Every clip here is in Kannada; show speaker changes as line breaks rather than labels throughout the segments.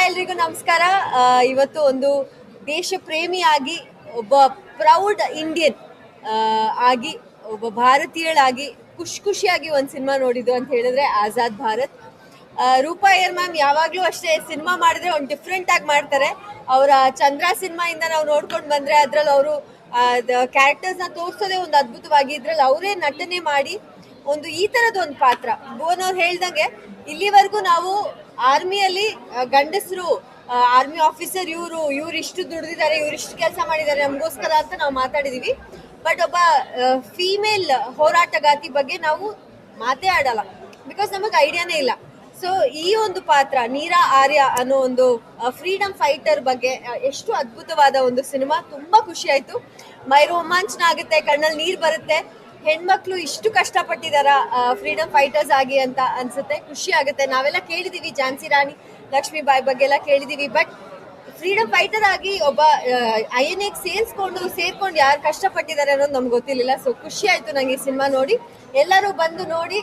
ಹಾಯ್ ಎಲ್ರಿಗೂ ನಮಸ್ಕಾರ. ಇವತ್ತು ಒಂದು ದೇಶ ಪ್ರೇಮಿಯಾಗಿ ಒಬ್ಬ ಪ್ರೌಡ್ ಇಂಡಿಯನ್ ಆಗಿ, ಒಬ್ಬ ಭಾರತೀಯಳಾಗಿ ಖುಷ್ ಖುಷಿಯಾಗಿ ಒಂದು ಸಿನಿಮಾ ನೋಡಿದ್ದು ಅಂತ ಹೇಳಿದ್ರೆ ಆಜಾದ್ ಭಾರತ್. ರೂಪಾ ಏರ್ ಮ್ಯಾಮ್ ಯಾವಾಗಲೂ ಅಷ್ಟೇ ಸಿನಿಮಾ ಮಾಡಿದ್ರೆ ಒಂದು ಡಿಫ್ರೆಂಟ್ ಆಗಿ ಮಾಡ್ತಾರೆ. ಅವರ ಚಂದ್ರ ಸಿನಿಮಾ ಇಂದ ನಾವು ನೋಡ್ಕೊಂಡು ಬಂದ್ರೆ ಅದ್ರಲ್ಲಿ ಅವರು ಕ್ಯಾರೆಕ್ಟರ್ಸ್ನ ತೋರಿಸೋದೇ ಒಂದು ಅದ್ಭುತವಾಗಿ ಇದ್ರಲ್ಲಿ ಅವರೇ ನಟನೆ ಮಾಡಿ ಒಂದು ಈ ತರದ ಒಂದು ಪಾತ್ರ. ಭುವನ್ ಅವ್ರು ಹೇಳ್ದಂಗೆ ಇಲ್ಲಿವರೆಗೂ ನಾವು ಆರ್ಮಿಯಲ್ಲಿ ಗಂಡಸರು ಆರ್ಮಿ ಆಫೀಸರ್ ಇವರು, ಇವ್ರು ಇಷ್ಟು ದುಡ್ದಿದ್ದಾರೆ, ಇವ್ರು ಇಷ್ಟು ಕೆಲಸ ಮಾಡಿದ್ದಾರೆ ನಮಗೋಸ್ಕರ ಅಂತ ನಾವು ಮಾತಾಡಿದೀವಿ. ಬಟ್ ಒಬ್ಬ ಫೀಮೇಲ್ ಹೋರಾಟಗಾತಿ ಬಗ್ಗೆ ನಾವು ಮಾತೇ ಆಡಲ್ಲ ಬಿಕಾಸ್ ನಮಗೆ ಐಡಿಯಾನೇ ಇಲ್ಲ. ಸೊ ಈ ಒಂದು ಪಾತ್ರ, ನೀರಾ ಆರ್ಯ ಅನ್ನೋ ಒಂದು ಫ್ರೀಡಮ್ ಫೈಟರ್ ಬಗ್ಗೆ ಎಷ್ಟು ಅದ್ಭುತವಾದ ಒಂದು ಸಿನಿಮಾ, ತುಂಬಾ ಖುಷಿ ಆಯ್ತು. ಮೈ ರೋಮಾಂಚನ ಆಗುತ್ತೆ, ಕಣ್ಣಲ್ಲಿ ನೀರು ಬರುತ್ತೆ. ಹೆಣ್ಮಕ್ಳು ಇಷ್ಟು ಕಷ್ಟಪಟ್ಟಿದಾರ ಫ್ರೀಡಮ್ ಫೈಟರ್ಸ್ ಆಗಿ ಅಂತ ಅನ್ಸುತ್ತೆ. ಖುಷಿ ಆಗುತ್ತೆ. ನಾವೆಲ್ಲ ಕೇಳಿದೀವಿ, ಝಾನ್ಸಿ ರಾಣಿ ಲಕ್ಷ್ಮೀಬಾಯಿ ಬಗ್ಗೆ ಎಲ್ಲ ಕೇಳಿದೀವಿ. ಬಟ್ ಫ್ರೀಡಮ್ ಫೈಟರ್ ಆಗಿ ಒಬ್ಬ ಐ ಎನ್ ಎಗ್ ಸೇರಿಸ್ಕೊಂಡು, ಸೇರ್ಕೊಂಡು ಯಾರು ಕಷ್ಟಪಟ್ಟಿದ್ದಾರೆ ಅನ್ನೋದು ನಮ್ಗೆ ಗೊತ್ತಿರಲಿಲ್ಲ. ಸೊ ಖುಷಿ ಆಯ್ತು ನಂಗೆ ಈ ಸಿನಿಮಾ ನೋಡಿ. ಎಲ್ಲರೂ ಬಂದು ನೋಡಿ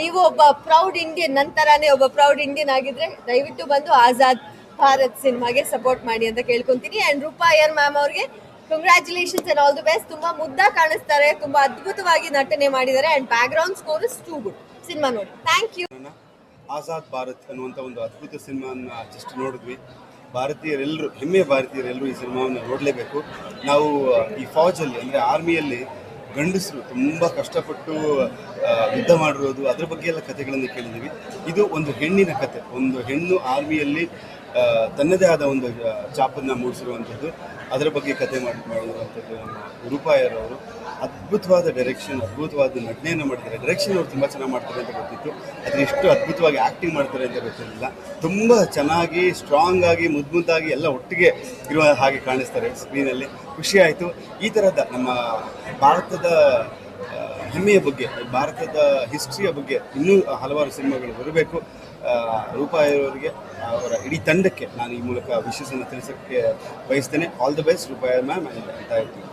ನೀವು ಒಬ್ಬ ಪ್ರೌಡ್ ಇಂಡಿಯನ್ ನಂತರನೇ ಒಬ್ಬ ಪ್ರೌಡ್ ಇಂಡಿಯನ್ ಆಗಿದ್ರೆ ದಯವಿಟ್ಟು ಬಂದು ಆಜಾದ್ ಭಾರತ್ ಸಿನಿಮಾಗೆ ಸಪೋರ್ಟ್ ಮಾಡಿ ಅಂತ ಕೇಳ್ಕೊಂತೀನಿ. ಅಂಡ್ ರೂಪಾ ಅಯ್ಯರ್ ಮ್ಯಾಮ್ ಅವ್ರಿಗೆ congratulations and all the best ತುಂಬಾ ಮುದ್ದ ಕಾಣಿಸ್ತಾರೆ, ತುಂಬಾ ಅದ್ಭುತವಾಗಿ ನಟನೆ ಮಾಡಿದ್ದಾರೆ and background score is too good cinema ನೋಡಿ. ಥ್ಯಾಂಕ್ ಯು
ಆಜಾದ್ ಭಾರತ್ ಅನ್ನುವಂಥ ಒಂದು ಅದ್ಭುತ ಸಿನಿಮಾನ ಜಸ್ಟ್ ನೋಡಿದ್ವಿ. ಭಾರತೀಯರೆಲ್ಲರೂ ಹೆಮ್ಮೆಯ ಭಾರತೀಯರೆಲ್ಲರೂ ಈ ಸಿನಿಮಾವನ್ನು ನೋಡಲೇಬೇಕು. ನಾವು ಈ ಫೌಜಲ್ಲಿ, ಅಂದರೆ ಆರ್ಮಿಯಲ್ಲಿ ಗಂಡಸರು ತುಂಬ ಕಷ್ಟಪಟ್ಟು ಯುದ್ಧ ಮಾಡಿರೋದು, ಅದರ ಬಗ್ಗೆ ಎಲ್ಲ ಕಥೆಗಳನ್ನು ಕೇಳಿದ್ದೀವಿ. ಇದು ಒಂದು ಹೆಣ್ಣಿನ ಕತೆ. ಒಂದು ಹೆಣ್ಣು ಆರ್ಮಿಯಲ್ಲಿ ತನ್ನದೇ ಆದ ಒಂದು ಚಾಪನ್ನು ಮೂಡಿಸಿರುವಂಥದ್ದು ಅದರ ಬಗ್ಗೆ ಕತೆ ಮಾಡಿ ಮಾಡಿರುವಂಥದ್ದು ರೂಪಾಯರವರು. ಅದ್ಭುತವಾದ ಡೈರೆಕ್ಷನ್ ಅದ್ಭುತವಾದ ನಟನೆಯನ್ನು ಮಾಡ್ತಾರೆ ಡೈರೆಕ್ಷನ್ ಅವ್ರು ತುಂಬ ಚೆನ್ನಾಗಿ ಮಾಡ್ತಾರೆ ಅಂತ ಗೊತ್ತಿತ್ತು. ಅದು ಎಷ್ಟು ಅದ್ಭುತವಾಗಿ ಆ್ಯಕ್ಟಿಂಗ್ ಮಾಡ್ತಾರೆ ಅಂತ ಗೊತ್ತಿರಲಿಲ್ಲ. ತುಂಬ ಚೆನ್ನಾಗಿ ಸ್ಟ್ರಾಂಗ್ ಆಗಿ ಮುದ್ದು ಮುದ್ದಾಗಿ ಎಲ್ಲ ಒಟ್ಟಿಗೆ ಇರುವ ಹಾಗೆ ಕಾಣಿಸ್ತಾರೆ ಸ್ಕ್ರೀನಲ್ಲಿ ಆಯಿತು. ಈ ಥರದ ನಮ್ಮ ಭಾರತದ ಹೆಮ್ಮೆಯ ಬಗ್ಗೆ, ಭಾರತದ ಹಿಸ್ಟ್ರಿಯ ಬಗ್ಗೆ ಇನ್ನೂ ಹಲವಾರು ಸಿನಿಮಾಗಳು ಬರಬೇಕು. ರೂಪಾಯಿಯವರಿಗೆ ಅವರ ಇಡೀ ತಂಡಕ್ಕೆ ನಾನು ಈ ಮೂಲಕ ವಿಶೇಷನ ತಿಳಿಸೋಕ್ಕೆ ಬಯಸ್ತೇನೆ. ಆಲ್ ದ ಬೆಸ್ಟ್ ರೂಪಾಯಿ ಮ್ಯಾಮ್ ಅಂತ ಹೇಳ್ತೀನಿ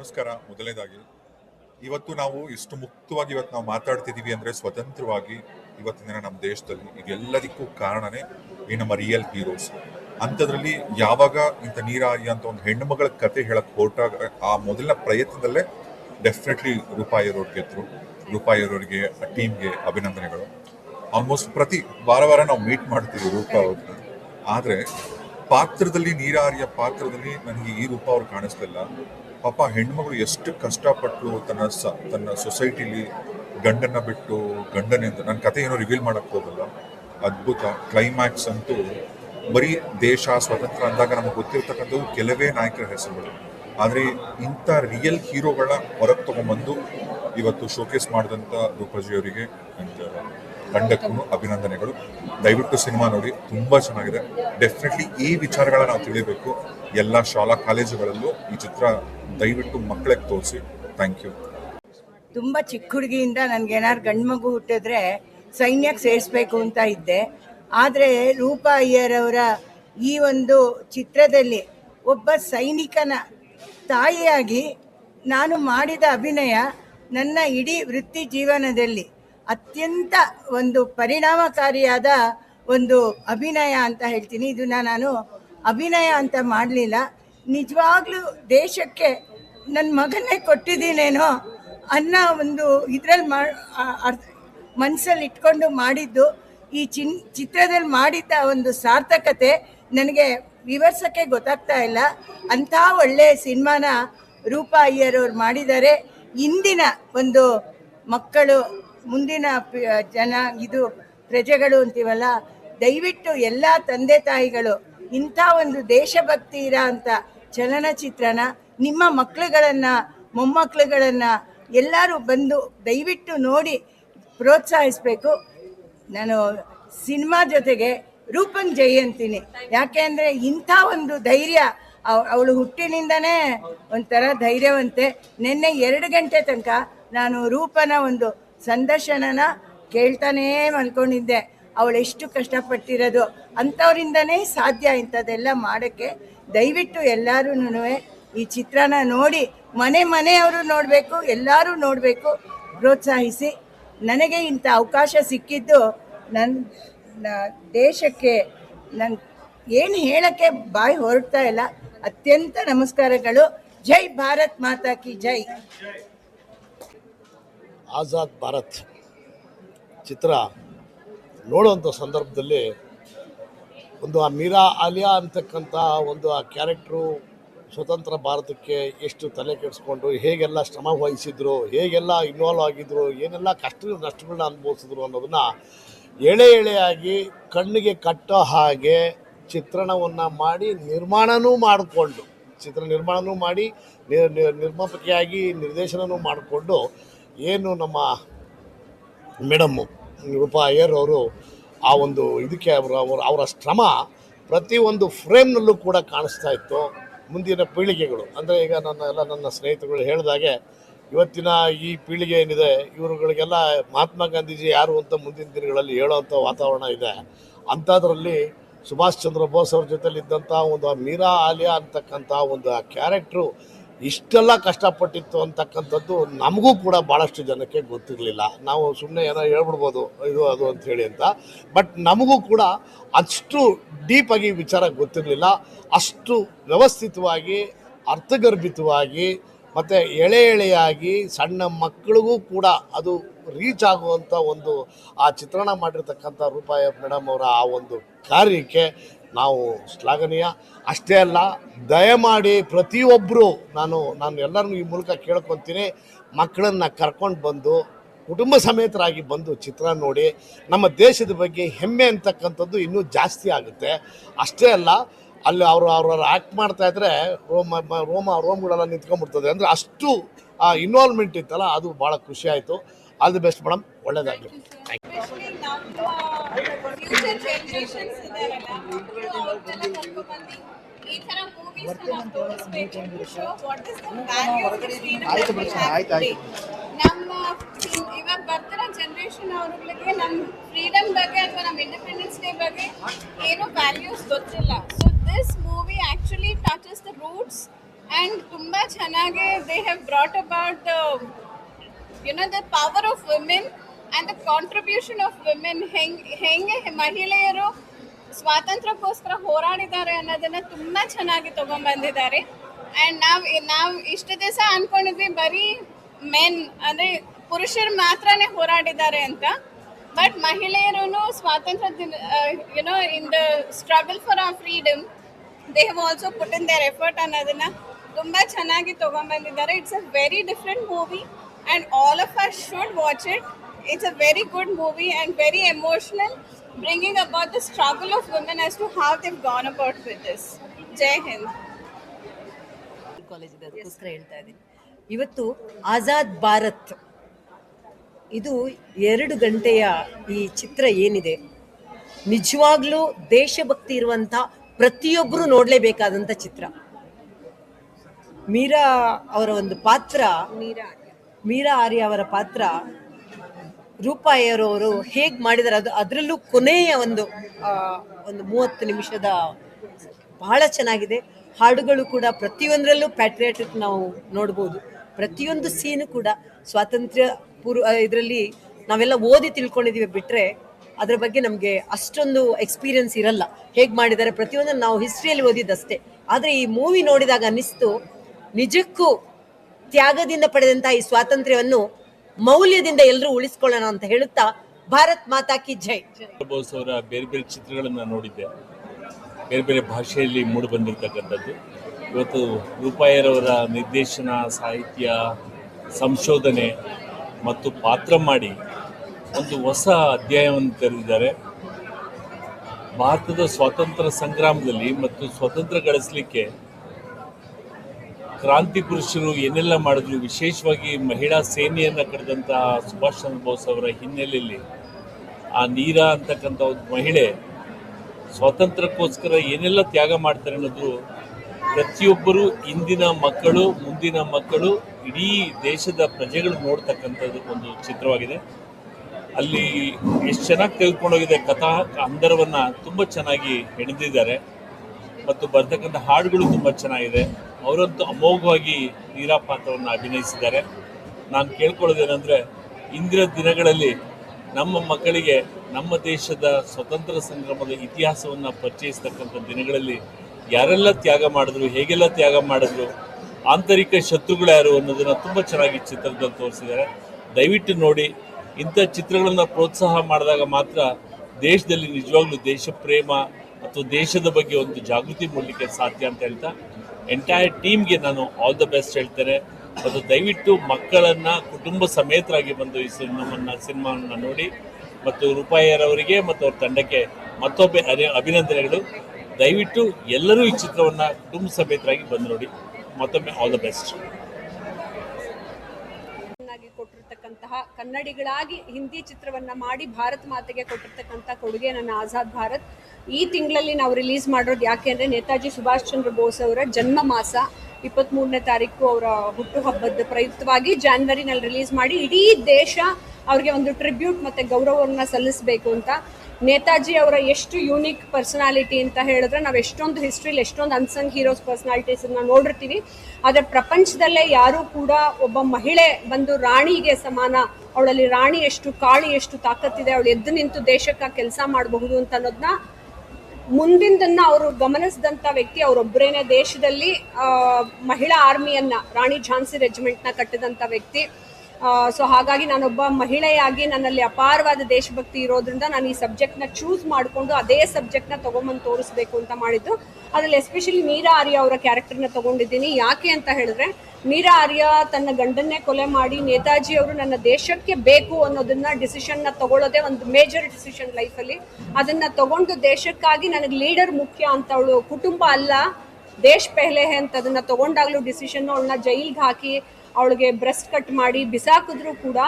ನಮಸ್ಕಾರ. ಮೊದಲನೇದಾಗಿ, ಇವತ್ತು ನಾವು ಇಷ್ಟು ಮುಕ್ತವಾಗಿ ಇವತ್ತು ನಾವು ಮಾತಾಡ್ತಿದ್ದೀವಿ ಅಂದರೆ ಸ್ವತಂತ್ರವಾಗಿ ಇವತ್ತಿನ ದಿನ ನಮ್ಮ ದೇಶದಲ್ಲಿ ಇದೆಲ್ಲದಕ್ಕೂ ಕಾರಣನೇ ಈ ನಮ್ಮ ರಿಯಲ್ ಹೀರೋಸ್ ಅಂಥದ್ರಲ್ಲಿ ಯಾವಾಗ ಇಂಥ ನೀರಾಯಿ ಅಂತ ಒಂದು ಹೆಣ್ಣುಮಗಳ ಕತೆ ಹೇಳಕ್ಕೆ ಹೊರಟಾಗ, ಆ ಮೊದಲಿನ ಪ್ರಯತ್ನದಲ್ಲೇ ಡೆಫಿನೆಟ್ಲಿ ರೂಪಾಯಿರೋರ್ ಗೆದ್ರು. ರೂಪಾಯಿರೋರಿಗೆ ಟೀಮ್ಗೆ ಅಭಿನಂದನೆಗಳು. ಆಲ್ಮೋಸ್ಟ್ ಪ್ರತಿ ವಾರ ವಾರ ನಾವು ಮೀಟ್ ಮಾಡ್ತೀವಿ ರೂಪಾ ಅವ್ರನ್ನ. ಆದರೆ ಪಾತ್ರದಲ್ಲಿ, ನೀರಾರಿಯ ಪಾತ್ರದಲ್ಲಿ ನನಗೆ ಈ ರೂಪ ಅವ್ರು ಕಾಣಿಸ್ಲಿಲ್ಲ. ಪಾಪ ಹೆಣ್ಮಗಳು ಎಷ್ಟು ಕಷ್ಟಪಟ್ಟು ತನ್ನ ಸ, ತನ್ನ ಸೊಸೈಟಿಲಿ ಗಂಡನ ಬಿಟ್ಟು ಗಂಡನಿಂದ ನನ್ನ ಕತೆ ಏನೋ ರಿವೀಲ್ ಮಾಡಕ್ಕೆ ಹೋಗಲ್ಲ. ಅದ್ಭುತ ಕ್ಲೈಮ್ಯಾಕ್ಸ್ ಅಂತೂ ಬರೀ ದೇಶ ಸ್ವತಂತ್ರ ಅಂದಾಗ ನಮಗೆ ಗೊತ್ತಿರ್ತಕ್ಕಂಥದ್ದು ಕೆಲವೇ ನಾಯಕರ ಹೆಸರುಗಳು. ಆದರೆ ಇಂಥ ರಿಯಲ್ ಹೀರೋಗಳ ಹೊರಗೆ ತೊಗೊಂಬಂದು ಇವತ್ತು ಶೋಕೇಸ್ ಮಾಡಿದಂಥ ರೂಪಾಜಿ ಅವರಿಗೆ and ತಂಡಕ್ಕೂ ಅಭಿನಂದನೆಗಳು. ದಯವಿಟ್ಟು ಸಿನಿಮಾ ನೋಡಿ, ತುಂಬಾ ಚೆನ್ನಾಗಿದೆ. ಡೆಫಿನೆಟ್ಲಿ ಈ ವಿಚಾರಗಳನ್ನ ನಾವು ತಿಳಿಬೇಕು. ಎಲ್ಲ ಶಾಲಾ ಕಾಲೇಜುಗಳಲ್ಲೂ ಈ ಚಿತ್ರ ದಯವಿಟ್ಟು ಮಕ್ಕಳಿಗೆ ತೋರಿಸಿ. ಥ್ಯಾಂಕ್ ಯು
ತುಂಬ ಚಿಕ್ಕ ಹುಡುಗಿಯಿಂದ ನನಗೆ ಏನಾದ್ರು ಗಂಡು ಮಗು ಹುಟ್ಟಿದ್ರೆ ಸೈನ್ಯಕ್ಕೆ ಸೇರಿಸ್ಬೇಕು ಅಂತ ಇದ್ದೆ. ಆದರೆ ರೂಪಾ ಅಯ್ಯರವರ ಈ ಒಂದು ಚಿತ್ರದಲ್ಲಿ ಒಬ್ಬ ಸೈನಿಕನ ತಾಯಿಯಾಗಿ ನಾನು ಮಾಡಿದ ಅಭಿನಯ ನನ್ನ ಇಡೀ ವೃತ್ತಿ ಜೀವನದಲ್ಲಿ ಅತ್ಯಂತ ಒಂದು ಪರಿಣಾಮಕಾರಿಯಾದ ಒಂದು ಅಭಿನಯ ಅಂತ ಹೇಳ್ತೀನಿ. ಇದನ್ನ ನಾನು ಅಭಿನಯ ಅಂತ ಮಾಡಲಿಲ್ಲ. ನಿಜವಾಗ್ಲೂ ದೇಶಕ್ಕೆ ನನ್ನ ಮಗನೇ ಕೊಟ್ಟಿದ್ದೀನೇನೋ ಅನ್ನೋ ಒಂದು ಇದ್ರಲ್ಲಿ ಮಾ ಮನಸ್ಸಲ್ಲಿ ಇಟ್ಕೊಂಡು ಮಾಡಿದ್ದು. ಈ ಚಿನ್ ಚಿತ್ರದಲ್ಲಿ ಮಾಡಿದ್ದ ಒಂದು ಸಾರ್ಥಕತೆ ನನಗೆ ವಿವರ್ಸಕ್ಕೆ ಗೊತ್ತಾಗ್ತಾ ಇಲ್ಲ. ಅಂಥ ಒಳ್ಳೆಯ ಸಿನಿಮಾನ ರೂಪಾ ಅಯ್ಯರವ್ರು ಮಾಡಿದ್ದಾರೆ. ಇಂದಿನ ಒಂದು ಮಕ್ಕಳು ಮುಂದಿನ ಜನ, ಇದು ಪ್ರಜೆಗಳು ಅಂತೀವಲ್ಲ, ದಯವಿಟ್ಟು ಎಲ್ಲ ತಂದೆ ತಾಯಿಗಳು, ಇಂಥ ಒಂದು ದೇಶಭಕ್ತಿ ಇರೋ ಅಂಥ ಚಲನಚಿತ್ರನ, ನಿಮ್ಮ ಮಕ್ಕಳುಗಳನ್ನು ಮೊಮ್ಮಕ್ಕಳುಗಳನ್ನು ಎಲ್ಲರೂ ಬಂದು ದಯವಿಟ್ಟು ನೋಡಿ ಪ್ರೋತ್ಸಾಹಿಸಬೇಕು. ನಾನು ಸಿನಿಮಾ ಜೊತೆಗೆ ರೂಪನ್ ಜೈ ಅಂತೀನಿ. ಯಾಕೆ ಅಂದರೆ ಇಂಥ ಒಂದು ಧೈರ್ಯ ಅವಳು ಹುಟ್ಟಿನಿಂದನೇ ಒಂಥರ ಧೈರ್ಯವಂತೆ. ನಿನ್ನೆ ಎರಡು ಗಂಟೆ ತನಕ ನಾನು ರೂಪನ ಒಂದು ಸಂದರ್ಶನನ ಕೇಳ್ತಾನೇ ಅವಳು ಎಷ್ಟು ಕಷ್ಟಪಟ್ಟಿರೋದು ಅಂಥವ್ರಿಂದನೇ ಸಾಧ್ಯ ಇಂಥದ್ದೆಲ್ಲ ಮಾಡೋಕ್ಕೆ ದಯವಿಟ್ಟು ಎಲ್ಲರೂ ಈ ಚಿತ್ರನ ನೋಡಿ, ಮನೆ ಮನೆಯವರು ನೋಡಬೇಕು, ಎಲ್ಲರೂ ನೋಡಬೇಕು, ಪ್ರೋತ್ಸಾಹಿಸಿ. ನನಗೆ ಇಂಥ ಅವಕಾಶ ಸಿಕ್ಕಿದ್ದು ನನ್ನ ದೇಶಕ್ಕೆ ನನ್ನ ಏನು ಹೇಳಕ್ಕೆ ಬಾಯಿ ಹೊರಡ್ತಾ ಇಲ್ಲ. ಅತ್ಯಂತ ನಮಸ್ಕಾರಗಳು. ಜೈ ಭಾರತ್ ಮಾತಾ ಕಿ ಜೈ.
ಆಜಾದ್ ಭಾರತ್ ಚಿತ್ರ ನೋಡುವಂಥ ಸಂದರ್ಭದಲ್ಲಿ ಒಂದು ಆ ಮೀರಾ ಆಲಿಯಾ ಅಂತಕ್ಕಂಥ ಒಂದು ಆ ಕ್ಯಾರೆಕ್ಟ್ರು ಸ್ವತಂತ್ರ ಭಾರತಕ್ಕೆ ಎಷ್ಟು ತಲೆ ಕೆಡಿಸ್ಕೊಂಡು ಹೇಗೆಲ್ಲ ಶ್ರಮ ವಹಿಸಿದ್ರು, ಹೇಗೆಲ್ಲ ಇನ್ವಾಲ್ವ್ ಆಗಿದ್ರು, ಏನೆಲ್ಲ ಕಷ್ಟ ನಷ್ಟಗಳನ್ನ ಅನುಭವಿಸಿದ್ರು ಅನ್ನೋದನ್ನು ಎಳೆ ಎಳೆಯಾಗಿ ಕಣ್ಣಿಗೆ ಕಟ್ಟೋ ಹಾಗೆ ಚಿತ್ರಣವನ್ನು ಮಾಡಿ ನಿರ್ಮಾಣನೂ ಮಾಡಿಕೊಂಡು, ಚಿತ್ರ ನಿರ್ಮಾಣನೂ ಮಾಡಿ ನಿರ್- ನಿರ್- ನಿರ್ಮಾಪಕಿಯಾಗಿ ನಿರ್ದೇಶನನೂ ಮಾಡಿಕೊಂಡು ಏನು ನಮ್ಮ ಮೇಡಮ್ಮು ರೂಪಾ ಅಯ್ಯರ್ ಅವರು ಆ ಒಂದು ಇದಕ್ಕೆ ಅವರ ಅವರ ಶ್ರಮ ಪ್ರತಿಯೊಂದು ಫ್ರೇಮ್ನಲ್ಲೂ ಕೂಡ ಕಾಣಿಸ್ತಾ ಇತ್ತು ಮುಂದಿನ ಪೀಳಿಗೆಗಳು. ಅಂದರೆ ಈಗ ನನ್ನ ಎಲ್ಲ ನನ್ನ ಸ್ನೇಹಿತರುಗಳು ಹೇಳಿದಾಗೆ ಇವತ್ತಿನ ಈ ಪೀಳಿಗೆ ಏನಿದೆ, ಇವರುಗಳಿಗೆಲ್ಲ ಮಹಾತ್ಮ ಗಾಂಧೀಜಿ ಯಾರು ಅಂತ ಮುಂದಿನ ದಿನಗಳಲ್ಲಿ ಹೇಳೋವಂಥ ವಾತಾವರಣ ಇದೆ. ಅಂಥದ್ರಲ್ಲಿ ಸುಭಾಷ್ ಚಂದ್ರ ಬೋಸ್ ಅವ್ರ ಜೊತೆಲಿದ್ದಂಥ ಒಂದು ಮೀರಾ ಆಲಿಯಾ ಅಂತಕ್ಕಂಥ ಒಂದು ಆ ಕ್ಯಾರೆಕ್ಟ್ರು ಇಷ್ಟೆಲ್ಲ ಕಷ್ಟಪಟ್ಟಿತ್ತು ಅಂತಕ್ಕಂಥದ್ದು ನಮಗೂ ಕೂಡ ಭಾಳಷ್ಟು ಜನಕ್ಕೆ ಗೊತ್ತಿರಲಿಲ್ಲ. ನಾವು ಸುಮ್ಮನೆ ಏನೋ ಹೇಳ್ಬಿಡ್ಬೋದು, ಇದು, ಅದು ಅಂತ ಹೇಳಿ ಅಂತ. ಬಟ್ ನಮಗೂ ಕೂಡ ಅಷ್ಟು ಡೀಪಾಗಿ ವಿಚಾರ ಗೊತ್ತಿರಲಿಲ್ಲ. ಅಷ್ಟು ವ್ಯವಸ್ಥಿತವಾಗಿ, ಅರ್ಥಗರ್ಭಿತವಾಗಿ ಮತ್ತು ಎಳೆ ಎಳೆಯಾಗಿ ಸಣ್ಣ ಮಕ್ಕಳಿಗೂ ಕೂಡ ಅದು ರೀಚ್ ಆಗುವಂಥ ಒಂದು ಆ ಚಿತ್ರಣ ಮಾಡಿರ್ತಕ್ಕಂಥ ರೂಪಾಯಿ ಮೇಡಮ್ ಅವರ ಆ ಒಂದು ಕಾರ್ಯಕ್ಕೆ ನಾವು ಶ್ಲಾಘನೀಯ. ಅಷ್ಟೇ ಅಲ್ಲ, ದಯಮಾಡಿ ಪ್ರತಿಯೊಬ್ಬರು ನಾನು ನಾನು ಎಲ್ಲರನ್ನೂ ಈ ಮೂಲಕ ಕೇಳ್ಕೊತೀನಿ, ಮಕ್ಕಳನ್ನು ಕರ್ಕೊಂಡು ಬಂದು, ಕುಟುಂಬ ಸಮೇತರಾಗಿ ಬಂದು ಚಿತ್ರ ನೋಡಿ, ನಮ್ಮ ದೇಶದ ಬಗ್ಗೆ ಹೆಮ್ಮೆ ಅಂತಕ್ಕಂಥದ್ದು ಇನ್ನೂ ಜಾಸ್ತಿ ಆಗುತ್ತೆ. ಅಷ್ಟೇ ಅಲ್ಲ ಅಲ್ಲಿ ಅವರು ಅವ್ರವ್ರು ಆ್ಯಕ್ಟ್ ಮಾಡ್ತಾ ಇದ್ರೆ ರೋಮ ರೋಮ ರೋಮ್ಗಳೆಲ್ಲ ನಿಂತ್ಕೊಂಡ್ಬಿಡ್ತದೆ. ಅಂದರೆ ಅಷ್ಟು ಆ ಇನ್ವಾಲ್ವ್ಮೆಂಟ್ ಇತ್ತಲ್ಲ ಅದು ಭಾಳ ಖುಷಿ ಆಯಿತು. ಆಲ್ ದಿ ಬೆಸ್ಟ್ ಮೇಡಮ್
ಒಳ್ಳೇದಾಗಲಿ. ನಮ್ಮ ಇವಾಗ ಬರ್ತಿರೋ ಜನರೇಷನ್ ನಮ್ಮ ಫ್ರೀಡಮ್ ಬಗ್ಗೆ ಅಥವಾ ನಮ್ಮ ಇಂಡಿಪೆಂಡೆನ್ಸ್ ಡೇ ಬಗ್ಗೆ ಏನು ವ್ಯಾಲ್ಯೂಸ್ ಗೊತ್ತಿಲ್ಲ. So this movie actually touches the roots and ತುಂಬ ಚೆನ್ನಾಗಿ they have brought about you know the power of women and the contribution of women ಹೆಂಗೆ ಹೆಂಗ್ ಮಹಿಳೆಯರು ಸ್ವಾತಂತ್ರ್ಯಕ್ಕೋಸ್ಕರ ಹೋರಾಡಿದ್ದಾರೆ ಅನ್ನೋದನ್ನ ತುಂಬ ಚೆನ್ನಾಗಿ ತಗೊಂಡ್ಬಂದಿದ್ದಾರೆ. ಆ್ಯಂಡ್ ನಾವು ನಾವು ಇಷ್ಟು ದಿವಸ ಅನ್ಕೊಂಡಿದ್ವಿ ಬರೀ ಮೆನ್ ಅಂದರೆ ಪುರುಷರು ಮಾತ್ರನೇ ಹೋರಾಡಿದ್ದಾರೆ ಅಂತ. ಬಟ್ ಮಹಿಳೆಯರು ಸ್ವಾತಂತ್ರ್ಯ ದಿನ you know in the struggle for our freedom they have also put in their effort ಅನ್ನೋದನ್ನ ತುಂಬ ಚೆನ್ನಾಗಿ ತೊಗೊಂಬಂದಿದ್ದಾರೆ it's a very different movie and all of us should watch it it's a very good movie and very emotional bringing about the struggle of women as to how they've gone about with this Jai Hind
college ಇದೆ ಅದಕ್ಕೋಸ್ಕರ ಹೇಳ್ತಾ ಇದ್ದೀನಿ. ಇವತ್ತು ಆಜಾದ್ ಭಾರತ್ ಇದು ಎರಡು ಗಂಟೆಯ ಈ ಚಿತ್ರ ಏನಿದೆ? ನಿಜವಾಗ್ಲೂ ದೇಶಭಕ್ತಿ ಇರುವಂತ ಪ್ರತಿಯೊಬ್ಬರು ನೋಡಲೇಬೇಕಾದಂಥ ಚಿತ್ರ. ಮೀರಾ ಅವರ ಒಂದು ಪಾತ್ರ ಮೀರಾ ಆರ್ಯ. ಅವರ ಪಾತ್ರ ರೂಪಾಯಿಯರವರು ಹೇಗೆ ಮಾಡಿದ್ದಾರೆ ಅದು ಅದರಲ್ಲೂ ಕೊನೆಯ ಒಂದು ಒಂದು ಮೂವತ್ತು ನಿಮಿಷದ ಬಹಳ ಚೆನ್ನಾಗಿದೆ. ಹಾಡುಗಳು ಕೂಡ ಪ್ರತಿಯೊಂದರಲ್ಲೂ ಪ್ಯಾಟ್ರಿಯಾಟಿಕ್ ನಾವು ನೋಡ್ಬೋದು. ಪ್ರತಿಯೊಂದು ಸೀನು ಕೂಡ ಸ್ವಾತಂತ್ರ್ಯ ಪೂರ್ವ ಇದರಲ್ಲಿ ನಾವೆಲ್ಲ ಓದಿ ತಿಳ್ಕೊಂಡಿದ್ದೀವಿ ಬಿಟ್ಟರೆ ಅದರ ಬಗ್ಗೆ ನಮಗೆ ಅಷ್ಟೊಂದು ಎಕ್ಸ್ಪೀರಿಯನ್ಸ್ ಇರಲ್ಲ. ಹೇಗೆ ಮಾಡಿದ್ದಾರೆ ಪ್ರತಿಯೊಂದು ನಾವು ಹಿಸ್ಟ್ರಿಯಲ್ಲಿ ಓದಿದ್ದಷ್ಟೇ. ಆದರೆ ಈ ಮೂವಿ ನೋಡಿದಾಗ ಅನ್ನಿಸ್ತು, ನಿಜಕ್ಕೂ ತ್ಯಾಗದಿಂದ ಪಡೆದಂಥ ಈ ಸ್ವಾತಂತ್ರ್ಯವನ್ನು ಮೌಲ್ಯದಿಂದ ಎಲ್ಲರೂ ಉಳಿಸ್ಕೊಳ್ಳೋಣ ಅಂತ ಹೇಳುತ್ತಾ ಭಾರತ್ ಮಾತಾ ಕಿ ಜೈ.
ಬೋಸ್ ಅವರ ಬೇರೆ ಬೇರೆ ಚಿತ್ರಗಳನ್ನು ನೋಡಿದ್ದೆ. ಬೇರೆ ಬೇರೆ ಭಾಷೆಯಲ್ಲಿ ಮೂಡಿ ಬಂದಿರತಕ್ಕಂಥದ್ದು. ಇವತ್ತು ರೂಪಾಯರವರ ನಿರ್ದೇಶನ, ಸಾಹಿತ್ಯ, ಸಂಶೋಧನೆ ಮತ್ತು ಪಾತ್ರ ಮಾಡಿ ಒಂದು ಹೊಸ ಅಧ್ಯಾಯವನ್ನು ತೆರೆದಿದ್ದಾರೆ. ಭಾರತದ ಸ್ವಾತಂತ್ರ್ಯ ಸಂಗ್ರಾಮದಲ್ಲಿ ಮತ್ತು ಸ್ವಾತಂತ್ರ್ಯ ಗಳಿಸಲಿಕ್ಕೆ ಕ್ರಾಂತಿ ಪುರುಷರು ಏನೆಲ್ಲ ಮಾಡಿದ್ರು, ವಿಶೇಷವಾಗಿ ಮಹಿಳಾ ಸೇನೆಯನ್ನು ಕರೆದಂತಹ ಸುಭಾಷ್ ಚಂದ್ರ ಬೋಸ್ ಅವರ ಹಿನ್ನೆಲೆಯಲ್ಲಿ ಆ ನೀರಾ ಅಂತಕ್ಕಂಥ ಒಂದು ಮಹಿಳೆ ಸ್ವಾತಂತ್ರ್ಯಕ್ಕೋಸ್ಕರ ಏನೆಲ್ಲ ತ್ಯಾಗ ಮಾಡ್ತಾರೆ ಅನ್ನೋದು ಪ್ರತಿಯೊಬ್ಬರು ಇಂದಿನ ಮಕ್ಕಳು, ಮುಂದಿನ ಮಕ್ಕಳು, ಇಡೀ ದೇಶದ ಪ್ರಜೆಗಳು ನೋಡ್ತಕ್ಕಂಥದ್ದು ಒಂದು ಚಿತ್ರವಾಗಿದೆ. ಅಲ್ಲಿ ಎಷ್ಟು ಚೆನ್ನಾಗಿ ತೆಗೆದುಕೊಂಡೋಗಿದೆ ಕಥಾ, ಅಂದರವನ್ನು ತುಂಬ ಚೆನ್ನಾಗಿ ಹೆಣೆದಿದ್ದಾರೆ ಮತ್ತು ಬರ್ತಕ್ಕಂಥ ಹಾಡುಗಳು ತುಂಬ ಚೆನ್ನಾಗಿದೆ. ಅವರಂತೂ ಅಮೋಘವಾಗಿ ನೀರಾ ಪಾತ್ರವನ್ನು ಅಭಿನಯಿಸಿದ್ದಾರೆ. ನಾನು ಕೇಳ್ಕೊಳ್ಳೋದೇನೆಂದರೆ, ಇಂದಿನ ದಿನಗಳಲ್ಲಿ ನಮ್ಮ ಮಕ್ಕಳಿಗೆ ನಮ್ಮ ದೇಶದ ಸ್ವತಂತ್ರ ಸಂಗ್ರಾಮದ ಇತಿಹಾಸವನ್ನು ಪರಿಚಯಿಸ್ತಕ್ಕಂಥ ದಿನಗಳಲ್ಲಿ ಯಾರೆಲ್ಲ ತ್ಯಾಗ ಮಾಡಿದ್ರು, ಹೇಗೆಲ್ಲ ತ್ಯಾಗ ಮಾಡಿದ್ರು, ಆಂತರಿಕ ಶತ್ರುಗಳು ಯಾರು ಅನ್ನೋದನ್ನು ತುಂಬ ಚೆನ್ನಾಗಿ ಚಿತ್ರದಲ್ಲಿ ತೋರಿಸಿದ್ದಾರೆ. ದಯವಿಟ್ಟು ನೋಡಿ, ಇಂಥ ಚಿತ್ರಗಳನ್ನು ಪ್ರೋತ್ಸಾಹ ಮಾಡಿದಾಗ ಮಾತ್ರ ದೇಶದಲ್ಲಿ ನಿಜವಾಗ್ಲೂ ದೇಶ ಪ್ರೇಮ ಅಥವಾ ದೇಶದ ಬಗ್ಗೆ ಒಂದು ಜಾಗೃತಿ ಮೂಡಲಿಕ್ಕೆ ಸಾಧ್ಯ ಅಂತ ಹೇಳ್ತಾ ಎಂಟೈರ್ ಟೀಮ್ಗೆ ನಾನು ಆಲ್ ದ ಬೆಸ್ಟ್ ಹೇಳ್ತೇನೆ. ಮತ್ತು ದಯವಿಟ್ಟು ಮಕ್ಕಳನ್ನು, ಕುಟುಂಬ ಸಮೇತರಾಗಿ ಬಂದು ಈ ಸಿನಿಮಾವನ್ನು ಸಿನಿಮಾವನ್ನು ನೋಡಿ, ಮತ್ತು ರೂಪಾಯಿಯರವರಿಗೆ ಮತ್ತು ಅವ್ರ ತಂಡಕ್ಕೆ ಮತ್ತೊಬ್ಬ ಅಭಿನಂದನೆಗಳು. ದಯವಿಟ್ಟು ಎಲ್ಲರೂ ಈ ಚಿತ್ರವನ್ನು ಕುಟುಂಬ ಸಮೇತರಾಗಿ ಬಂದು ನೋಡಿ. ಮತ್ತೊಮ್ಮೆ ಆಲ್ ದ ಬೆಸ್ಟ್
ಕೊಟ್ಟಿರ್ತಕ್ಕಂತಹ ಕನ್ನಡಿಗಳಾಗಿ ಹಿಂದಿ ಚಿತ್ರವನ್ನ ಮಾಡಿ ಭಾರತ್ ಮಾತೆಗೆ ಕೊಟ್ಟಿರ್ತಕ್ಕಂಥ ಕೊಡುಗೆ ನನ್ನ ಆಜಾದ್ ಭಾರತ್. ಈ ತಿಂಗಳಲ್ಲಿ ನಾವು ರಿಲೀಸ್ ಮಾಡೋದು ಯಾಕೆ ಅಂದ್ರೆ ನೇತಾಜಿ ಸುಭಾಷ್ ಚಂದ್ರ ಬೋಸ್ ಅವರ ಜನ್ಮ ಮಾಸ ಇಪ್ಪತ್ತ್ಮೂರನೇ ತಾರೀಕು ಅವರ ಹುಟ್ಟುಹಬ್ಬದ ಪ್ರಯುಕ್ತವಾಗಿ ಜಾನ್ವರಿನಲ್ಲಿ ರಿಲೀಸ್ ಮಾಡಿ ಇಡೀ ದೇಶ ಅವ್ರಿಗೆ ಒಂದು ಟ್ರಿಬ್ಯೂಟ್ ಮತ್ತೆ ಗೌರವವನ್ನು ಸಲ್ಲಿಸಬೇಕು ಅಂತ ನೇತಾಜಿ ಅವರ ಎಷ್ಟು ಯೂನಿಕ್ ಪರ್ಸನಾಲಿಟಿ ಅಂತ ಹೇಳಿದ್ರೆ ನಾವು ಎಷ್ಟೊಂದು ಹಿಸ್ಟ್ರಿಲಿ ಎಷ್ಟೊಂದು ಅನ್ಸಂಗ್ ಹೀರೋಸ್ ಪರ್ಸನಾಲಿಟೀಸನ್ನ ನೋಡಿರ್ತೀವಿ. ಆದರೆ ಪ್ರಪಂಚದಲ್ಲೇ ಯಾರೂ ಕೂಡ ಒಬ್ಬ ಮಹಿಳೆ ಬಂದು ರಾಣಿಗೆ ಸಮಾನ, ಅವಳಲ್ಲಿ ರಾಣಿ ಎಷ್ಟು, ಕಾಳಿ ಎಷ್ಟು ತಾಕತ್ತಿದೆ, ಅವಳು ಎದ್ದು ನಿಂತು ದೇಶಕ್ಕೆ ಕೆಲಸ ಮಾಡಬಹುದು ಅಂತ ಅನ್ನೋದನ್ನ ಮುಂದಿಂದನ್ನ ಅವರು ಗಮನಿಸಿದಂಥ ವ್ಯಕ್ತಿ ಅವರೊಬ್ಬರೇನೆ ದೇಶದಲ್ಲಿ ಮಹಿಳಾ ಆರ್ಮಿಯನ್ನು ರಾಣಿ ಝಾನ್ಸಿ ರೆಜಿಮೆಂಟ್ನ ಕಟ್ಟಿದಂಥ ವ್ಯಕ್ತಿ. ಸೊ ಹಾಗಾಗಿ ನಾನೊಬ್ಬ ಮಹಿಳೆಯಾಗಿ ನನ್ನಲ್ಲಿ ಅಪಾರವಾದ ದೇಶಭಕ್ತಿ ಇರೋದ್ರಿಂದ ನಾನು ಈ ಸಬ್ಜೆಕ್ಟ್ನ ಚೂಸ್ ಮಾಡಿಕೊಂಡು ಅದೇ ಸಬ್ಜೆಕ್ಟ್ನ ತೊಗೊಂಬಂದು ತೋರಿಸ್ಬೇಕು ಅಂತ ಮಾಡಿದ್ದು. ಅದರಲ್ಲಿ ಎಸ್ಪೆಷಲಿ ಮೀರಾ ಆರ್ಯ ಅವರ ಕ್ಯಾರೆಕ್ಟರ್ನ ತಗೊಂಡಿದ್ದೀನಿ. ಯಾಕೆ ಅಂತ ಹೇಳಿದ್ರೆ, ಮೀರಾ ಆರ್ಯ ತನ್ನ ಗಂಡನ್ನೇ ಕೊಲೆ ಮಾಡಿ ನೇತಾಜಿ ಅವರು ನನ್ನ ದೇಶಕ್ಕೆ ಬೇಕು ಅನ್ನೋದನ್ನ ಡಿಸಿಷನ್ನ ತಗೊಳ್ಳೋದೇ ಒಂದು ಮೇಜರ್ ಡಿಸಿಷನ್ ಲೈಫಲ್ಲಿ ಅದನ್ನ ತಗೊಂಡು ದೇಶಕ್ಕಾಗಿ ನನಗೆ ಲೀಡರ್ ಮುಖ್ಯ ಅಂತ ಅವಳು ಕುಟುಂಬ ಅಲ್ಲ, ದೇಶ್ ಪೆಹ್ಲೆ ಹೇ ಅಂತ ಅದನ್ನ ತಗೊಂಡಾಗ್ಲೂ ಡಿಸಿಷನ್ ಅವಳನ್ನ ಜೈಲ್ಗೆ ಹಾಕಿ ಅವಳಿಗೆ ಬ್ರೆಸ್ಟ್ ಕಟ್ ಮಾಡಿ ಬಿಸಾಕಿದ್ರು ಕೂಡ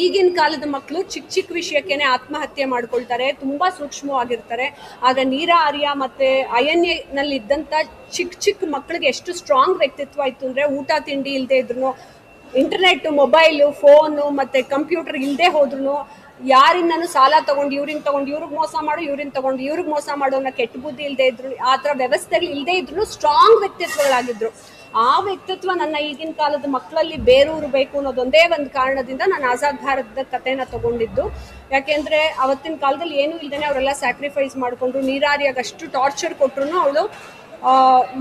ಈಗಿನ ಕಾಲದ ಮಕ್ಕಳು ಚಿಕ್ಕ ಚಿಕ್ಕ ವಿಷಯಕ್ಕೇನೆ ಆತ್ಮಹತ್ಯೆ ಮಾಡ್ಕೊಳ್ತಾರೆ, ತುಂಬ ಸೂಕ್ಷ್ಮವಾಗಿರ್ತಾರೆ. ಆಗ ನೀರಾ ಆರ್ಯ ಮತ್ತೆ ಅಯನ್ಯಲ್ಲಿ ಇದ್ದಂತ ಚಿಕ್ಕ ಚಿಕ್ಕ ಮಕ್ಕಳಿಗೆ ಎಷ್ಟು ಸ್ಟ್ರಾಂಗ್ ವ್ಯಕ್ತಿತ್ವ ಇತ್ತು ಅಂದ್ರೆ ಊಟ ತಿಂಡಿ ಇಲ್ಲದೆ ಇದ್ರು ಇಂಟರ್ನೆಟ್ ಮೊಬೈಲು ಫೋನು ಮತ್ತೆ ಕಂಪ್ಯೂಟರ್ ಇಲ್ಲದೆ ಹೋದ್ರು ಯಾರಿಂದನೂ ಸಾಲ ತಗೊಂಡು ಇವ್ರಿಂದ ತಗೊಂಡು ಇವ್ರಿಗೆ ಮೋಸ ಮಾಡು ಇವ್ರಿಂದ ತಗೊಂಡು ಇವ್ರಿಗೆ ಮೋಸ ಮಾಡೋ ಅನ್ನೋ ಕೆಟ್ಟ ಬುದ್ಧಿ ಇಲ್ಲದೆ ಇದ್ರು, ಆ ಥರ ವ್ಯವಸ್ಥೆಗಳು ಇಲ್ಲದೆ ಇದ್ರು ಸ್ಟ್ರಾಂಗ್ ವ್ಯಕ್ತಿತ್ವಗಳಾಗಿದ್ರು. ಆ ವ್ಯಕ್ತಿತ್ವ ನನ್ನ ಈಗಿನ ಕಾಲದ ಮಕ್ಕಳಲ್ಲಿ ಬೇರೂರಬೇಕು ಅನ್ನೋದೊಂದೇ ಒಂದು ಕಾರಣದಿಂದ ನಾನು ಆಜಾದ್ ಭಾರತದ ಕಥೆನ ತಗೊಂಡಿದ್ದು. ಯಾಕೆಂದ್ರೆ ಅವತ್ತಿನ ಕಾಲದಲ್ಲಿ ಏನೂ ಇಲ್ಲದೇ ಅವರೆಲ್ಲ ಸ್ಯಾಕ್ರಿಫೈಸ್ ಮಾಡಿಕೊಂಡ್ರು ನೀರಾರಿಯಾಗ ಅಷ್ಟು ಟಾರ್ಚರ್ ಕೊಟ್ಟರು ಅವಳು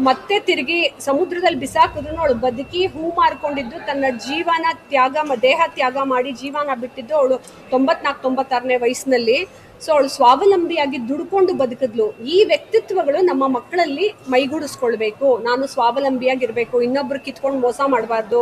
ಮತ್ತೆ ತಿರುಗಿ ಸಮುದ್ರದಲ್ಲಿ ಬಿಸಾಕಿದ್ರು ಅವಳು ಬದುಕಿ ಹೂ ಮಾರ್ಕೊಂಡಿದ್ದು, ತನ್ನ ಜೀವನ ತ್ಯಾಗ ದೇಹ ತ್ಯಾಗ ಮಾಡಿ ಜೀವನ ಬಿಟ್ಟಿದ್ದು ಅವಳು ತೊಂಬತ್ನಾಲ್ಕು ತೊಂಬತ್ತಾರನೇ ವಯಸ್ಸಿನಲ್ಲಿ. ಸೊ ಅವಳು ಸ್ವಾವಲಂಬಿಯಾಗಿ ದುಡ್ಕೊಂಡು ಬದುಕಿದ್ಲು. ಈ ವ್ಯಕ್ತಿತ್ವಗಳು ನಮ್ಮ ಮಕ್ಕಳಲ್ಲಿ ಮೈಗೂಡಿಸ್ಕೊಳ್ಬೇಕು. ನಾನು ಸ್ವಾವಲಂಬಿಯಾಗಿರಬೇಕು, ಇನ್ನೊಬ್ರು ಕಿತ್ಕೊಂಡು ಮೋಸ ಮಾಡಬಾರ್ದು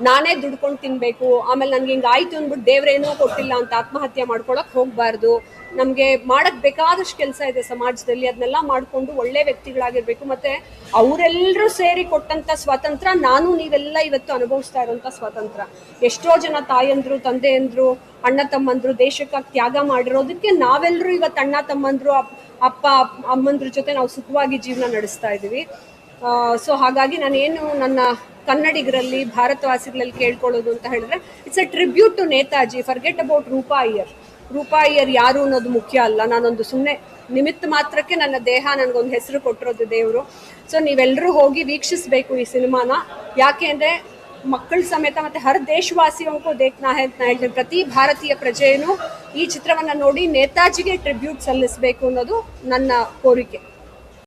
ನಾನೇ ದುಡ್ಕೊಂಡು ತಿನ್ಬೇಕು, ಆಮೇಲೆ ನನ್ಗೆ ಹಿಂಗೆ ಆಯ್ತು ಅಂದ್ಬಿಟ್ಟು ದೇವ್ರೇನೂ ಕೊಟ್ಟಿಲ್ಲ ಅಂತ ಆತ್ಮಹತ್ಯೆ ಮಾಡ್ಕೊಳಕ್ ಹೋಗ್ಬಾರ್ದು. ನಮಗೆ ಮಾಡಕ್ ಬೇಕಾದಷ್ಟು ಕೆಲಸ ಇದೆ ಸಮಾಜದಲ್ಲಿ ಅದನ್ನೆಲ್ಲ ಮಾಡ್ಕೊಂಡು ಒಳ್ಳೆ ವ್ಯಕ್ತಿಗಳಾಗಿರ್ಬೇಕು. ಮತ್ತೆ ಅವರೆಲ್ಲರೂ ಸೇರಿ ಕೊಟ್ಟಂತ ಸ್ವಾತಂತ್ರ್ಯ ನಾನು ನೀವೆಲ್ಲ ಇವತ್ತು ಅನುಭವಿಸ್ತಾ ಇರೋಂಥ ಸ್ವಾತಂತ್ರ್ಯ ಎಷ್ಟೋ ಜನ ತಾಯಂದ್ರು, ತಂದೆಯಂದ್ರು, ಅಣ್ಣ ತಮ್ಮಂದ್ರು, ದೇಶಕ್ಕಾಗಿ ತ್ಯಾಗ ಮಾಡಿರೋದಕ್ಕೆ ನಾವೆಲ್ಲರೂ ಇವತ್ತು ಅಣ್ಣ ತಮ್ಮಂದ್ರು, ಅಪ್- ಅಪ್ಪ, ಅಮ್ಮಂದ್ರ ಜೊತೆ ನಾವು ಸುಖವಾಗಿ ಜೀವನ ನಡೆಸ್ತಾ ಇದ್ದೀವಿ. ಸೊ ಹಾಗಾಗಿ ನಾನೇನು ನನ್ನ ಕನ್ನಡಿಗರಲ್ಲಿ, ಭಾರತವಾಸಿಗಳಲ್ಲಿ ಕೇಳ್ಕೊಳ್ಳೋದು ಅಂತ ಹೇಳಿದ್ರೆ it's a tribute to Netaji forget about Roopa Iyer Roopa Iyer ಯಾರು ಅನ್ನೋದು ಮುಖ್ಯ ಅಲ್ಲ. ನಾನೊಂದು ಸುಮ್ಮನೆ ನಿಮಿತ್ತ ಮಾತ್ರಕ್ಕೆ ನನ್ನ ದೇಹ ನನಗೊಂದು ಹೆಸರು ಕೊಟ್ಟಿರೋದು ದೇವರು. ಸೊ ನೀವೆಲ್ಲರೂ ಹೋಗಿ ವೀಕ್ಷಿಸಬೇಕು ಈ ಸಿನಿಮಾನ. ಯಾಕೆ ಅಂದರೆ ಮಕ್ಕಳ ಸಮೇತ ಮತ್ತು ಹರ ದೇಶವಾಸಿಯಂಗೂ ದೇಖ್ನಾ ಹೈ ಅಂತ ಹೇಳ್ತೀನಿ, ಪ್ರತಿ ಭಾರತೀಯ ಪ್ರಜೆಯೂ ಈ ಚಿತ್ರವನ್ನು ನೋಡಿ ನೇತಾಜಿಗೆ ಟ್ರಿಬ್ಯೂಟ್ ಸಲ್ಲಿಸಬೇಕು ಅನ್ನೋದು ನನ್ನ ಕೋರಿಕೆ.